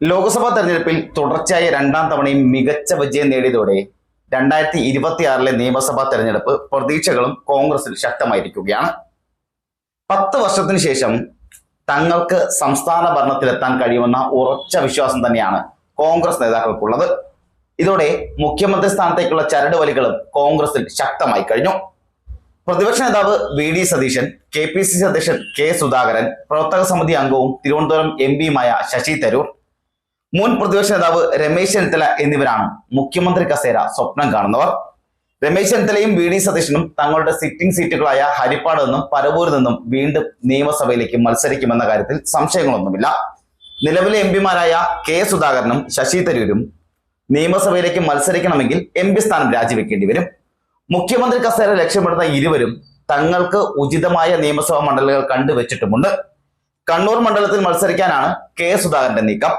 ലോക്സഭാ തെരഞ്ഞെടുപ്പിൽ തുടർച്ചയായ രണ്ടാം തവണയും മികച്ച വിജയം നേടിയതോടെ രണ്ടായിരത്തി ഇരുപത്തിയാറിലെ നിയമസഭാ തെരഞ്ഞെടുപ്പ് പ്രതീക്ഷകളും കോൺഗ്രസിൽ ശക്തമായിരിക്കുകയാണ്. പത്ത് വർഷത്തിന് ശേഷം തങ്ങൾക്ക് സംസ്ഥാന ഭരണത്തിലെത്താൻ കഴിയുമെന്ന ഉറച്ച വിശ്വാസം തന്നെയാണ് കോൺഗ്രസ് നേതാക്കൾക്കുള്ളത്. ഇതോടെ മുഖ്യമന്ത്രി സ്ഥാനത്തേക്കുള്ള ചരട് വലികളും കോൺഗ്രസിൽ ശക്തമായി കഴിഞ്ഞു. പ്രതിപക്ഷ നേതാവ് V D Satheesan K P C C അധ്യക്ഷൻ കെ സുധാകരൻ പ്രവർത്തക സമിതി അംഗവും തിരുവനന്തപുരം എം പിയുമായ ശശി തരൂർ മുൻ പ്രതിപക്ഷ നേതാവ് രമേശ് ചെന്നിത്തല എന്നിവരാണ് മുഖ്യമന്ത്രി കസേര സ്വപ്നം കാണുന്നവർ. രമേശ് ചെന്നിത്തലയും വി ഡി സതീശനും തങ്ങളുടെ സിറ്റിംഗ് സീറ്റുകളായ ഹരിപ്പാട് നിന്നും പരവൂരിൽ നിന്നും വീണ്ടും നിയമസഭയിലേക്ക് മത്സരിക്കുമെന്ന കാര്യത്തിൽ സംശയങ്ങളൊന്നുമില്ല. നിലവിലെ എം പിമാരായ കെ സുധാകരനും ശശി തരൂരും നിയമസഭയിലേക്ക് മത്സരിക്കണമെങ്കിൽ എം പി സ്ഥാനം രാജിവെക്കേണ്ടി വരും. മുഖ്യമന്ത്രി കസേര ലക്ഷ്യമിടുന്ന ഇരുവരും തങ്ങൾക്ക് ഉചിതമായ നിയമസഭാ മണ്ഡലങ്ങൾ കണ്ടുവച്ചിട്ടുമുണ്ട്. കണ്ണൂർ മണ്ഡലത്തിൽ മത്സരിക്കാനാണ് കെ സുധാകരന്റെ നീക്കം.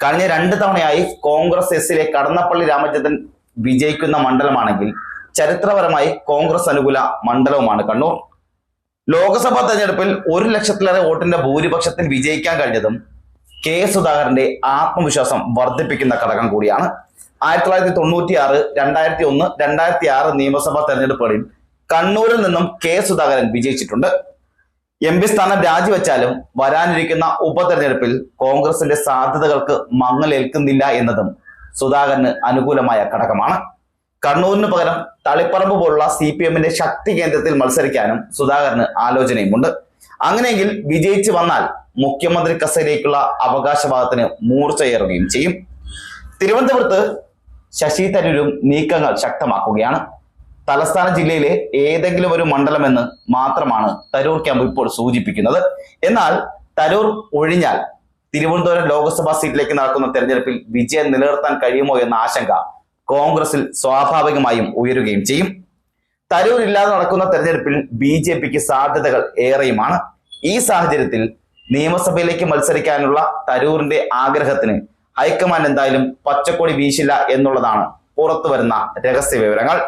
കഴിഞ്ഞ രണ്ട് തവണയായി കോൺഗ്രസ് എസിലെ കടന്നപ്പള്ളി രാമചന്ദ്രൻ വിജയിക്കുന്ന മണ്ഡലമാണെങ്കിൽ ചരിത്രപരമായി കോൺഗ്രസ് അനുകൂല മണ്ഡലവുമാണ് കണ്ണൂർ. ലോക്സഭാ തെരഞ്ഞെടുപ്പിൽ ഒരു ലക്ഷത്തിലേറെ വോട്ടിന്റെ ഭൂരിപക്ഷത്തിൽ വിജയിക്കാൻ കഴിഞ്ഞതും കെ സുധാകരന്റെ ആത്മവിശ്വാസം വർദ്ധിപ്പിക്കുന്ന ഘടകം കൂടിയാണ്. ആയിരത്തി തൊള്ളായിരത്തി തൊണ്ണൂറ്റി ആറ് രണ്ടായിരത്തി ഒന്ന് രണ്ടായിരത്തി ആറ് നിയമസഭാ തെരഞ്ഞെടുപ്പുകളിൽ കണ്ണൂരിൽ നിന്നും കെ സുധാകരൻ വിജയിച്ചിട്ടുണ്ട്. എം പി സ്ഥാനം രാജിവെച്ചാലും വരാനിരിക്കുന്ന ഉപതെരഞ്ഞെടുപ്പിൽ കോൺഗ്രസിന്റെ സാധ്യതകൾക്ക് മങ്ങലേൽക്കുന്നില്ല എന്നതും സുധാകരന് അനുകൂലമായ ഘടകമാണ്. കണ്ണൂരിന് പകരം തളിപ്പറമ്പ് പോലുള്ള സി പി എമ്മിന്റെ ശക്തി കേന്ദ്രത്തിൽ മത്സരിക്കാനും സുധാകരന് ആലോചനയുമുണ്ട്. അങ്ങനെയെങ്കിൽ വിജയിച്ചു വന്നാൽ മുഖ്യമന്ത്രി കസേരയ്ക്കുള്ള അവകാശവാദത്തിന് മൂർച്ചയേറുകയും ചെയ്യും. തിരുവനന്തപുരത്ത് ശശി തരൂരും നീക്കങ്ങൾ ശക്തമാക്കുകയാണ്. തലസ്ഥാന ജില്ലയിലെ ഏതെങ്കിലും ഒരു മണ്ഡലമെന്ന് മാത്രമാണ് തരൂർ ക്യാമ്പ് ഇപ്പോൾ സൂചിപ്പിക്കുന്നത്. എന്നാൽ തരൂർ ഒഴിഞ്ഞാൽ തിരുവനന്തപുരം ലോക്സഭാ സീറ്റിലേക്ക് നടക്കുന്ന തെരഞ്ഞെടുപ്പിൽ വിജയം നിലനിർത്താൻ കഴിയുമോ എന്ന ആശങ്ക കോൺഗ്രസിൽ സ്വാഭാവികമായും ഉയരുകയും ചെയ്യും. തരൂർ ഇല്ലാതെ നടക്കുന്ന തെരഞ്ഞെടുപ്പിൽ ബി ജെ പിക്ക് സാധ്യതകൾ ഏറെയുമാണ്. ഈ സാഹചര്യത്തിൽ നിയമസഭയിലേക്ക് മത്സരിക്കാനുള്ള തരൂരിന്റെ ആഗ്രഹത്തിന് ഹൈക്കമാൻഡ് എന്തായാലും പച്ചക്കൊടി വീശില്ല എന്നുള്ളതാണ് പുറത്തു വരുന്ന രഹസ്യ വിവരങ്ങൾ.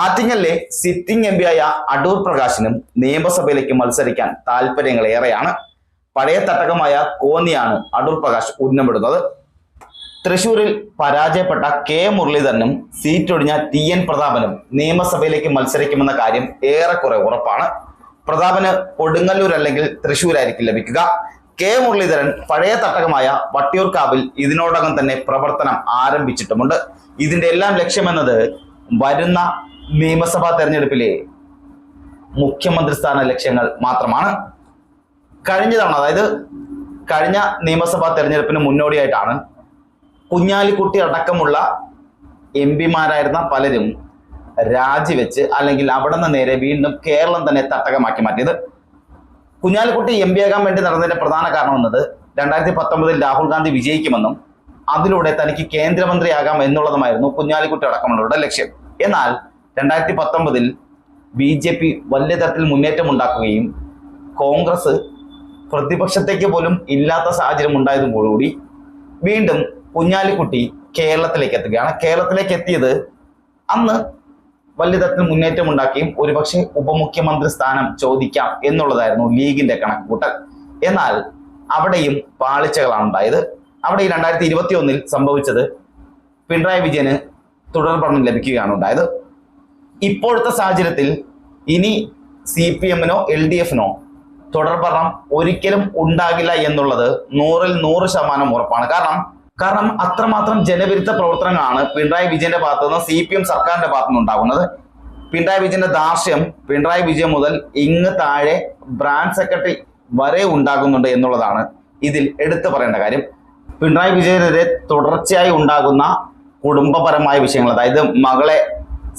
ആറ്റിങ്ങലിലെ സിറ്റിംഗ് എം പിയായ അടൂർ പ്രകാശിനും നിയമസഭയിലേക്ക് മത്സരിക്കാൻ താല്പര്യങ്ങൾ ഏറെയാണ്. പഴയ തട്ടകമായ കോന്നിയാണ് അടൂർ പ്രകാശ് ഉന്നമിടുന്നത്. തൃശൂരിൽ പരാജയപ്പെട്ട കെ മുരളീധരനും സീറ്റൊഴിഞ്ഞ ടി എൻ പ്രതാപനും നിയമസഭയിലേക്ക് മത്സരിക്കുമെന്ന കാര്യം ഏറെക്കുറെ ഉറപ്പാണ്. പ്രതാപന് കൊടുങ്ങല്ലൂർ അല്ലെങ്കിൽ തൃശൂരായിരിക്കും ലഭിക്കുക. കെ മുരളീധരൻ പഴയ തട്ടകമായ വട്ടിയൂർക്കാവിൽ ഇതിനോടകം തന്നെ പ്രവർത്തനം ആരംഭിച്ചിട്ടുമുണ്ട്. ഇതിന്റെ എല്ലാം ലക്ഷ്യമെന്നത് വരുന്ന നിയമസഭാ തെരഞ്ഞെടുപ്പിലെ മുഖ്യമന്ത്രി സ്ഥാന ലക്ഷ്യങ്ങൾ മാത്രമാണ്. കഴിഞ്ഞ തവണ അതായത് കഴിഞ്ഞ നിയമസഭാ തെരഞ്ഞെടുപ്പിന് മുന്നോടിയായിട്ടാണ് കുഞ്ഞാലിക്കുട്ടി അടക്കമുള്ള എം പിമാരായിരുന്ന പലരും രാജിവെച്ച് അല്ലെങ്കിൽ അവിടെ നിന്ന് നേരെ വീണ്ടും കേരളം തന്നെ തട്ടകമാക്കി മാറ്റിയത്. കുഞ്ഞാലിക്കുട്ടി എം പി ആകാൻ വേണ്ടി നടന്നതിന്റെ പ്രധാന കാരണം എന്നത് രണ്ടായിരത്തി പത്തൊമ്പതിൽ രാഹുൽ ഗാന്ധി വിജയിക്കുമെന്നും അതിലൂടെ തനിക്ക് കേന്ദ്രമന്ത്രിയാകാം എന്നുള്ളതുമായിരുന്നു കുഞ്ഞാലിക്കുട്ടി അടക്കമുള്ളവരുടെ ലക്ഷ്യം. എന്നാൽ രണ്ടായിരത്തി പത്തൊമ്പതിൽ ബി ജെ പി വലിയ തരത്തിൽ മുന്നേറ്റം ഉണ്ടാക്കുകയും കോൺഗ്രസ് പ്രതിപക്ഷത്തേക്ക് പോലും ഇല്ലാത്ത സാഹചര്യം ഉണ്ടായതോടുകൂടി വീണ്ടും കുഞ്ഞാലിക്കുട്ടി കേരളത്തിലേക്ക് എത്തുകയാണ്. കേരളത്തിലേക്ക് എത്തിയത് അന്ന് വലിയ തരത്തിൽ മുന്നേറ്റം ഉണ്ടാക്കുകയും ഒരുപക്ഷെ ഉപമുഖ്യമന്ത്രി സ്ഥാനം ചോദിക്കാം എന്നുള്ളതായിരുന്നു ലീഗിന്റെ കണക്കുകൂട്ടൽ. എന്നാൽ അവിടെയും പാളിച്ചകളാണ് ഉണ്ടായത്. അവിടെ ഈ രണ്ടായിരത്തി ഇരുപത്തി ഒന്നിൽ സംഭവിച്ചത് പിണറായി വിജയന് തുടർ ഭരണം ലഭിക്കുകയാണ് ഉണ്ടായത്. ഇപ്പോഴത്തെ സാഹചര്യത്തിൽ ഇനി സി പി എമ്മിനോ എൽ ഡി എഫിനോ തുടർ ഒരിക്കലും ഉണ്ടാകില്ല എന്നുള്ളത് നൂറിൽ നൂറ് ശതമാനം ഉറപ്പാണ്. കാരണം കാരണം അത്രമാത്രം ജനവിരുദ്ധ പ്രവർത്തനങ്ങളാണ് പിണറായി വിജയന്റെ ഭാഗത്തു നിന്ന് സി പി എം സർക്കാരിന്റെ ഭാഗത്തു നിന്ന് ഉണ്ടാകുന്നത്. പിണറായി വിജയന്റെ ദാർഷ്യം പിണറായി വിജയൻ മുതൽ ഇങ്ങ് താഴെ ബ്രാഞ്ച് സെക്രട്ടറി വരെ ഉണ്ടാകുന്നുണ്ട് എന്നുള്ളതാണ് ഇതിൽ എടുത്തു പറയേണ്ട കാര്യം. പിണറായി വിജയനെതിരെ തുടർച്ചയായി ഉണ്ടാകുന്ന കുടുംബപരമായ വിഷയങ്ങൾ അതായത് മകളെ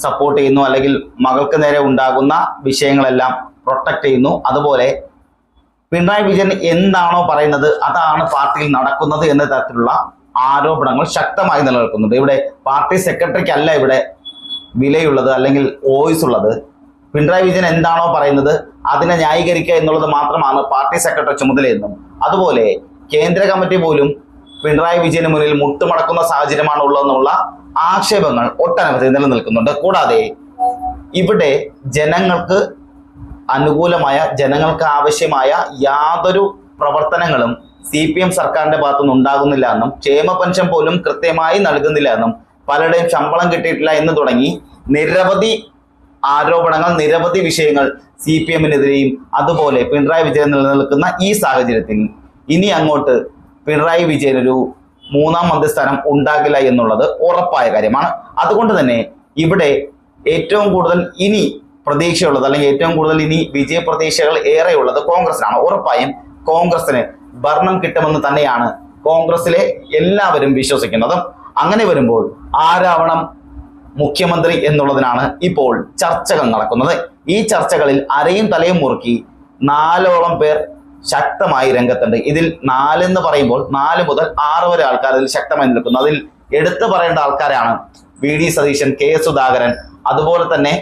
സപ്പോർട്ട് ചെയ്യുന്നു അല്ലെങ്കിൽ മകൾക്ക് നേരെ ഉണ്ടാകുന്ന വിഷയങ്ങളെല്ലാം പ്രൊട്ടക്ട് ചെയ്യുന്നു. അതുപോലെ പിണറായി വിജയൻ എന്താണോ പറയുന്നത് അതാണ് പാർട്ടിയിൽ നടക്കുന്നത് എന്ന തരത്തിലുള്ള ആരോപണങ്ങൾ ശക്തമായി നിലനിൽക്കുന്നുണ്ട്. ഇവിടെ പാർട്ടി സെക്രട്ടറിക്ക് അല്ല ഇവിടെ വിലയുള്ളത് അല്ലെങ്കിൽ വോയിസ് ഉള്ളത്. പിണറായി വിജയൻ എന്താണോ പറയുന്നത് അതിനെ ന്യായീകരിക്കുക എന്നുള്ളത് മാത്രമാണ് പാർട്ടി സെക്രട്ടറി ചുമതലയെന്നും. അതുപോലെ കേന്ദ്ര കമ്മിറ്റി പോലും പിണറായി വിജയന് മുന്നിൽ മുട്ടുമടക്കുന്ന സാഹചര്യമാണ് ഉള്ളതെന്നുള്ള ആക്ഷേപങ്ങൾ ഒട്ടനവധി നിലനിൽക്കുന്നുണ്ട്. കൂടാതെ ഇവിടെ ജനങ്ങൾക്ക് അനുകൂലമായ ജനങ്ങൾക്ക് ആവശ്യമായ യാതൊരു പ്രവർത്തനങ്ങളും സി പി എം സർക്കാരിന്റെ ഭാഗത്തുനിന്ന് ഉണ്ടാകുന്നില്ല എന്നും ക്ഷേമ പെൻഷൻ പോലും കൃത്യമായി നൽകുന്നില്ല എന്നും പലരുടെയും ശമ്പളം കിട്ടിയിട്ടില്ല എന്ന് തുടങ്ങി നിരവധി ആരോപണങ്ങൾ നിരവധി വിഷയങ്ങൾ സി പി എമ്മിനെതിരെയും അതുപോലെ പിണറായി വിജയൻ നിലനിൽക്കുന്ന ഈ സാഹചര്യത്തിൽ ഇനി അങ്ങോട്ട് പിണറായി വിജയൻ ഒരു മൂന്നാം മന്ത്രിസ്ഥാനം ഉണ്ടാകില്ല എന്നുള്ളത് ഉറപ്പായ കാര്യമാണ്. അതുകൊണ്ട് തന്നെ ഇവിടെ ഏറ്റവും കൂടുതൽ ഇനി പ്രതീക്ഷയുള്ളത് അല്ലെങ്കിൽ ഏറ്റവും കൂടുതൽ ഇനി വിജയ പ്രതീക്ഷകൾ ഏറെയുള്ളത് കോൺഗ്രസിനാണ്. ഉറപ്പായും കോൺഗ്രസിന് ഭരണം കിട്ടുമെന്ന് തന്നെയാണ് കോൺഗ്രസിലെ എല്ലാവരും വിശ്വസിക്കുന്നത്. അങ്ങനെ വരുമ്പോൾ ആരാവണം മുഖ്യമന്ത്രി എന്നുള്ളതിനാണ് ഇപ്പോൾ ചർച്ചകൾ നടക്കുന്നത്. ഈ ചർച്ചകളിൽ അരയും തലയും മുറുക്കി നാലോളം പേർ ശക്തമായി രംഗത്തുണ്ട്. ഇതിൽ നാലെന്ന് പറയുമ്പോൾ നാല് മുതൽ ആറ് വരെ ആൾക്കാർ ഇതിൽ ശക്തമായി നിൽക്കുന്നു. അതിൽ എടുത്തു പറയേണ്ട ആൾക്കാരാണ് V D Satheesan K S Sudhakaran അതുപോലെ തന്നെ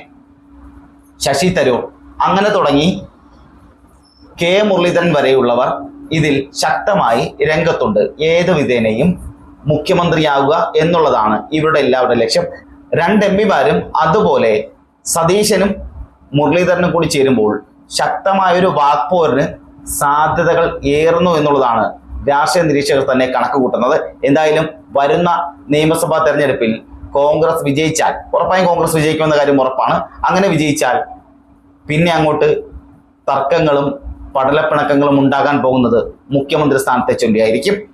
ശശി തരൂർ. അങ്ങനെ തുടങ്ങി കെ മുരളീധരൻ വരെയുള്ളവർ ഇതിൽ ശക്തമായി രംഗത്തുണ്ട്. ഏത് വിധേനയും മുഖ്യമന്ത്രിയാവുക എന്നുള്ളതാണ് ഇവരുടെ എല്ലാവരുടെ ലക്ഷ്യം. രണ്ട് എം പിമാരും അതുപോലെ സതീശനും മുരളീധരനും കൂടി ചേരുമ്പോൾ ശക്തമായൊരു വാക്പോരിന് സാധ്യതകൾ ഏറുന്നു എന്നുള്ളതാണ് രാഷ്ട്രീയ നിരീക്ഷകർ തന്നെ കണക്ക് കൂട്ടുന്നത്. എന്തായാലും വരുന്ന നിയമസഭാ തെരഞ്ഞെടുപ്പിൽ കോൺഗ്രസ് വിജയിച്ചാൽ ഉറപ്പായും കോൺഗ്രസ് വിജയിക്കുമെന്ന കാര്യം ഉറപ്പാണ്. അങ്ങനെ വിജയിച്ചാൽ പിന്നെ അങ്ങോട്ട് തർക്കങ്ങളും പടലപ്പിണക്കങ്ങളും ഉണ്ടാകാൻ പോകുന്നത് മുഖ്യമന്ത്രി സ്ഥാനത്തെ ചൊല്ലിയായിരിക്കും